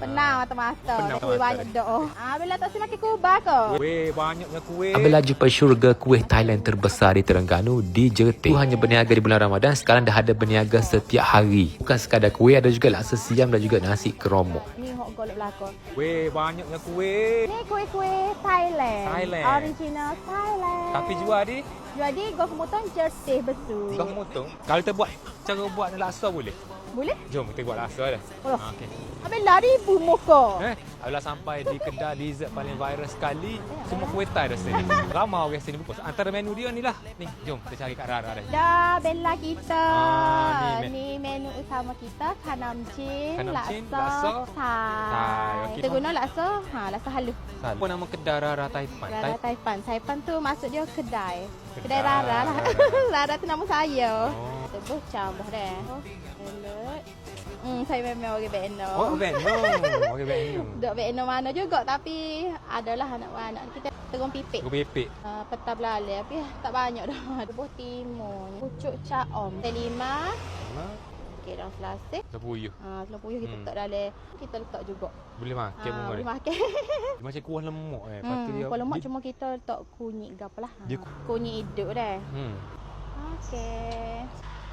Penang mata-mata. Penang Kuih mata-mata. banyak doh. Ah, bila tak si makan kubah ke? Kuih banyaknya kuih. Apabila jumpa syurga kuih Thailand terbesar di Terengganu di Jereting. Itu hanya berniaga di bulan Ramadan, sekarang dah ada berniaga setiap hari. Bukan sekadar kuih, ada juga laksa siam dan juga nasi keromok. Ni hok golok belakang. Kuih banyaknya kuih. Ni kuih-kuih Thailand. Thailand. Original Thailand. Tapi jual di Jadi gua kemudian jersey betul. Kau motong. Kalau kita buat cara buat laksa boleh. Boleh? Jom kita buat laksa dah. Oh. Ha, okey. Habis lari bu muka. Eh, apabila sampai di kedai dessert paling viral sekali, semua kuih Thai dah sini. Ramai orang sini buka. Antara menu dia ni lah. Ni, jom kita cari kat Rara dah. Dah bella kita. Ah, ni ni, me- menu utama kita kanam chin, laksa, laksa, Thai. Thai, okey. Kita guna laksa, ha laksa halus. Apa nama kedai Rara Taipan? Rara Taipan. Taipan tu maksud dia kedai. Kedai. Kedai Rara lah. Rara tu nama saya. Oh. Buh campur dah. Elok. Hmm, saya memang orang Vietnam. Oh, Vietnam. Okey, Vietnam. Duduk Vietnam mana juga tapi adalah anak-anak kita terung pipik. Aku pipik. Uh, peta belalai tapi tak banyak dah. Buah timun, pucuk caom, telima, Ha? okey daun selasih. Sepuyuh. Ha, telur puyuh kita Hmm. letak dalam. Kita letak juga. Boleh makan Ah, pun boleh boleh. makan. Macam kuah lemak eh. Hmm, dia. kalau mak dia- cuma kita letak kunyit ke apalah. Dia Ha, ku- kunyit hidup dah. Hmm. Okey.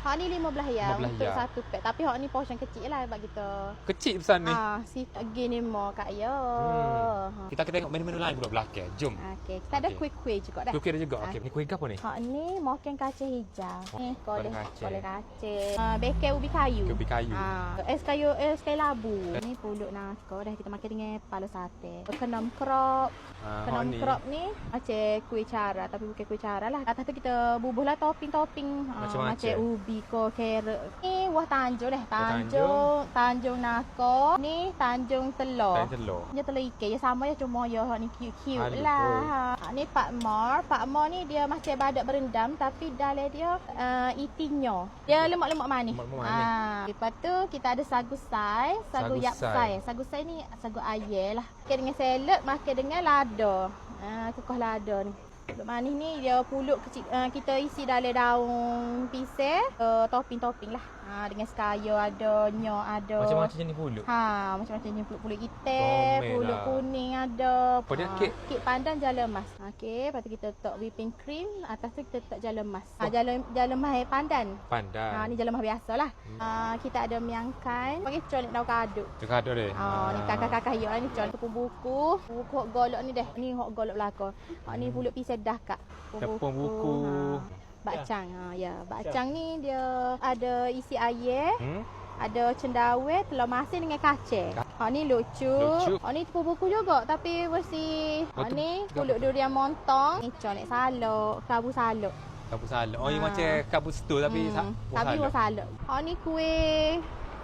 Hak ni 15 ya 15 untuk ya. satu pack. Tapi hak ni portion kecil lah bagi kita. Kecil besar ni. Ah, si gini mau kak ya. Hmm. Ha. Kita akan tengok menu-menu lain pula belakang. Jom. Okey, kita ada Okey. kuih-kuih juga dah. Kuih dia juga. Okey, ni kuih apa ni? Hak ni makan kacang hijau. Oh, Ni koleh koleh kacang. kacang. Ah, beken ubi kayu. Ubi kayu. Ah, es kayu es kayu labu. Ni pulut nako dah kita makan dengan kepala sate. Kenam krop. Ah, Kenam ni. krop ni macam kuih cara tapi bukan kuih cara lah. Atas tu kita bubuhlah topping-topping. Ah, Macam-macam. macam ubi ko, carrot. Ni wah tanjung deh. Tanjung. Tanjung, tanjung nako. Ni tanjung telur. Kain telur. Dia telur ikan ya sama ya cuma ya ni cute-cute Halus, lah. Ha, ni Pak Mar. Pak Mar ni dia macam badak berendam tapi dalam dia uh, itinya. Dia lemak-lemak manis. Lemak-lemak manis. Ha, lepas tu kita ada sagu sai, sagu, Sagu yapsai. Sagu sai ni sagu ayam lah. Makan dengan salad, makan dengan lada. Ha, kukuh lada ni. Pulut manis ni dia pulut kecil uh, kita isi dalam daun pisang, uh, topping-topping lah. Ha, dengan sekaya ada, nyo ada. Macam-macam jenis pulut. Ha, macam-macam ni pulut-pulut hitam, Comel pulut lah. kuning ada. Dia? Ha, Kek? Kek pandan jala emas. Okey, lepas tu kita letak whipping cream, atas tu kita letak jala emas. Ha, jala jala emas pandan. Pandai. Ha, ni jala emas biasa lah. Ha, kita ada miangkan, pakai colik daun kaduk. Cakap ada deh. Ha, ni kakak-kakak hiyo lah ni colik tepung buku. Buku hok golok ni deh. Ni hok golok belakang. Ha, ni pulut pisang dakak. Tepung buku. Ha. Bakcang. Ha, ya, bakcang ni dia ada isi air. Hmm? Ada cendawe, telur masin dengan kacang. Ha ni lucu. Lucu. Ha ni tepung buku juga tapi versi Oh, ha ni pulut durian montong. Ni colek salok, kabu salok. Kabu salad. Oh, Ha. macam kabu setu tapi Hmm, buah tapi buah salad. salok. Ha ni kuih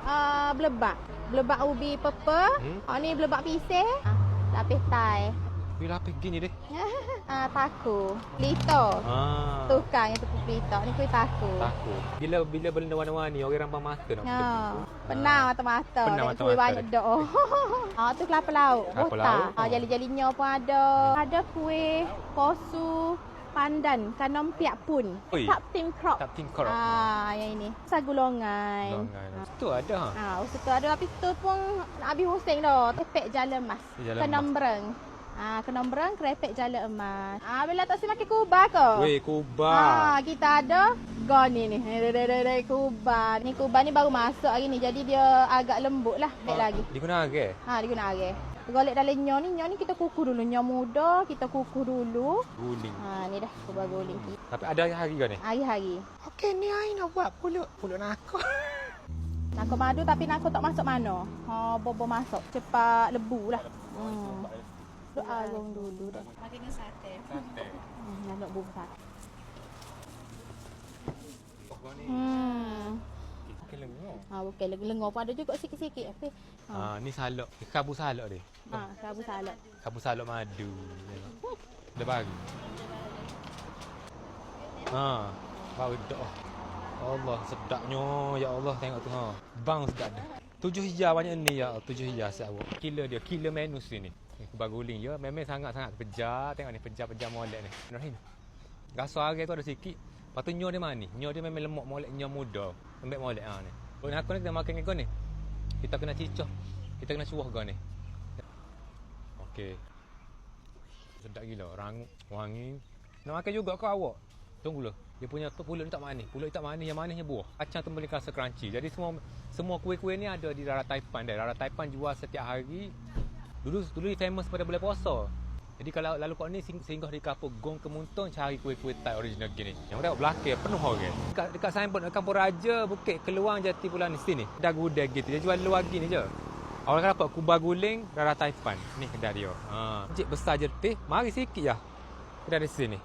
uh, belebak. Belebak ubi pepper. Hmm? Ha ni belebak pisang. Ha, lapis thai. Bila apa gini deh? Ah taku. Lito. Ah. Tukang yang tepung pelito. Ni kuih taku. Takut. Bila bila benda warna-warni orang rampai mata nak beli. Penang mata-mata. Penang Nek Kuih mata-mata banyak dak. Ha tu kelapa laut. Kelapa laut. Ha jali-jalinya pun ada. Ada kuih kosu pandan kanom piak pun. Oi. Tak tim crop. Tak ting korok. Ah yang ini. Sagu longai. Longan. Tu ada ha. Ah, tu ada tapi tu pun nak habis husing dah. Tepek jala emas. Jala Kenam bereng. Ah, kenam bereng krepek jala emas. Ah, bila tak si makan kubah ke? Weh, kuba. Ah, kita ada goni ni. Dek, kubah. Ni kubah ni baru masuk hari ni. Jadi dia agak lembut lah. Baik lagi. Diguna ke? Ha, dia guna air. Golek dalam nyo ni. Nyo ni kita kukuh dulu. Nyo muda, kita kukuh dulu. Guling. Ha, ni dah kubah guling. Tapi ada hari ke ni? Hari-hari. Okey, ni ai nak buat pulut pulut nako. Nako madu tapi nako tak masuk mana. Ha, bobo masuk. Cepat lebu lah. Hmm. Duk arung dulu dah. Makan dengan sate. Hmm, nak bubur sate. Hmm. Okey lengo. Ha, bukan lengo pun ada juga sikit-sikit. Tapi, ha, Ah, ni salak. Ni kabu salak dia. ha, kabu salad. Kabu salak madu. Dia bagi. Ha, bau dak. Allah sedapnya ya Allah tengok tu ha. Bang sedap dah. Tujuh hijau banyak ni ya. Tujuh hijau siap awak. Killer dia, killer menu sini. Ni kubah guling ya. Memang sangat-sangat pejar. Tengok ni pejar-pejar molek ni. Rahim. Gaso hari tu ada sikit. Lepas tu nyo dia manis. Nyo dia memang lemak molek nyo muda. Lembek molek ha ni. Kalau nak kita makan kau ni. Kita kena cicah. Kita kena cuah kau ni. Okey. Sedap gila. Rangup, wangi. Nak makan juga kau awak? Tunggu dulu. Dia punya tu pulut ni tak manis. Pulut ni tak manis, yang manisnya buah. Kacang tu boleh rasa crunchy. Jadi semua semua kuih-kuih ni ada di Rara Taipan dah. Rara Taipan jual setiap hari. Dulu dulu dia famous pada bulan puasa. Jadi kalau lalu kau ni sing- singgah di kapur Gong Kemuntong cari kuih-kuih Thai original gini. Yang tengok belakang penuh orang. Dekat dekat signboard dekat Kampung Raja Bukit Keluang Jati Pulau ni sini. Dah gudeg gitu. Dia jual luar gini je. Awak akan dapat kubah guling Rara Taipan. Ni kedai dia. Ha, masjid besar jertih. Mari sikit lah. Kedai di sini.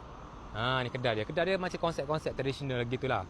Ha, ni kedai dia. Kedai dia macam konsep-konsep tradisional gitulah.